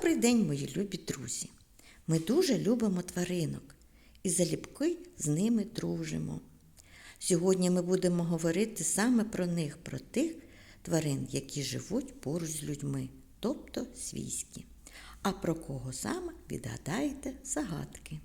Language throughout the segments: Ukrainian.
Добрий день, мої любі друзі! Ми дуже любимо тваринок і залюбки з ними дружимо. Сьогодні ми будемо говорити саме про них, про тих тварин, які живуть поруч з людьми, тобто свійські. А про кого саме відгадаєте загадки?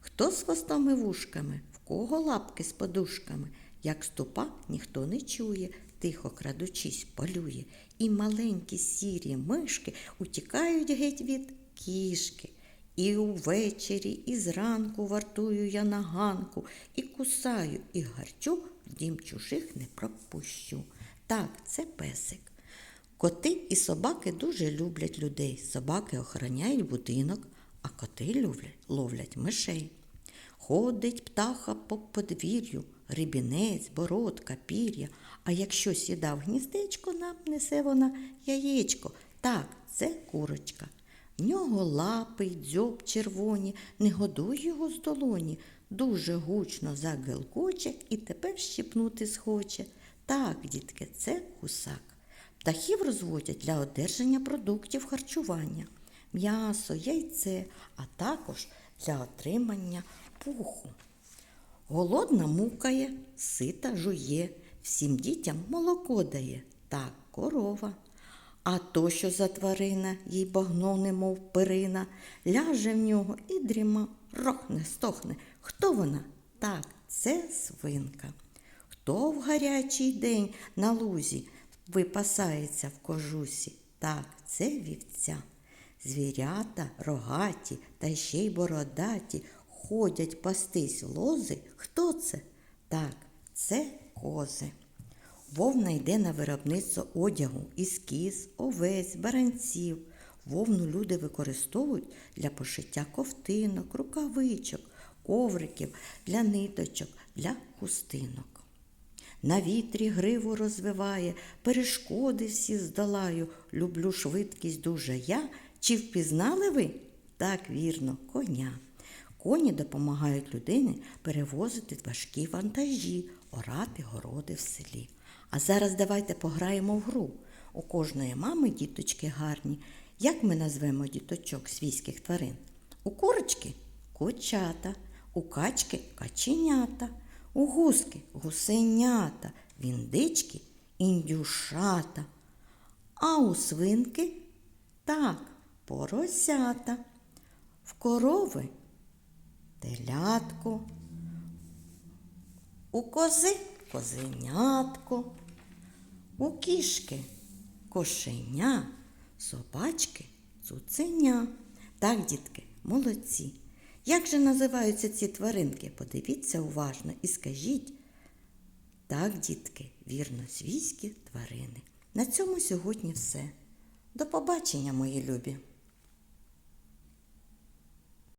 Хто з хвостом і вушками, в кого лапки з подушками, як ступа ніхто не чує, тихо крадучись, полює, і маленькі сірі мишки утікають геть від кішки. І увечері, і зранку вартую я на ганку, і кусаю, і гарчу, в дім чужих не пропущу. Так, це песик. Коти і собаки дуже люблять людей. Собаки охороняють будинок, а коти люблять, ловлять мишей. Ходить птаха по подвір'ю, рибінець, бородка, пір'я. А якщо сіда в гніздечко, нам несе вона яєчко. Так, це курочка. В нього лапи дзьоб червоні, не годуй його з долоні. Дуже гучно загелкоче і тепер щіпнути схоче. Так, дітки, це гусак. Птахів розводять для одержання продуктів харчування, м'ясо, яйце, а також для отримання пуху. Голодна мукає, сита жує, всім дітям молоко дає, так корова. А то, що за тварина, їй багно, немов перина, ляже в нього і дріма, рохне, стохне. Хто вона? Так, це свинка. Хто в гарячий день на лузі випасається в кожусі? Так, це вівця. Звірята, рогаті та ще й бородаті ходять пастись лози. Хто це? Так, це кози. Вовна йде на виробництво одягу із кіз, овець, баранців. Вовну люди використовують для пошиття ковтинок, рукавичок, ковриків, для ниточок, для хустинок. На вітрі гриву розвиває, перешкоди всі здолаю. Люблю швидкість дуже я. Чи впізнали ви? Так вірно, коня. Коні допомагають людині перевозити важкі вантажі, орати городи в селі. А зараз давайте пограємо в гру. У кожної мами діточки гарні. Як ми назвемо діточок свійських тварин? У курочки кочата, у качки каченята, у гуски гусенята, в індички індюшата, а у свинки так, поросята, в корови телятко, у кози козенятко, у кішки кошеня, собачки цуценя. Так, дітки, молодці. Як же називаються ці тваринки? Подивіться уважно і скажіть. Так, дітки, вірно, свійські тварини. На цьому сьогодні все. До побачення, мої любі!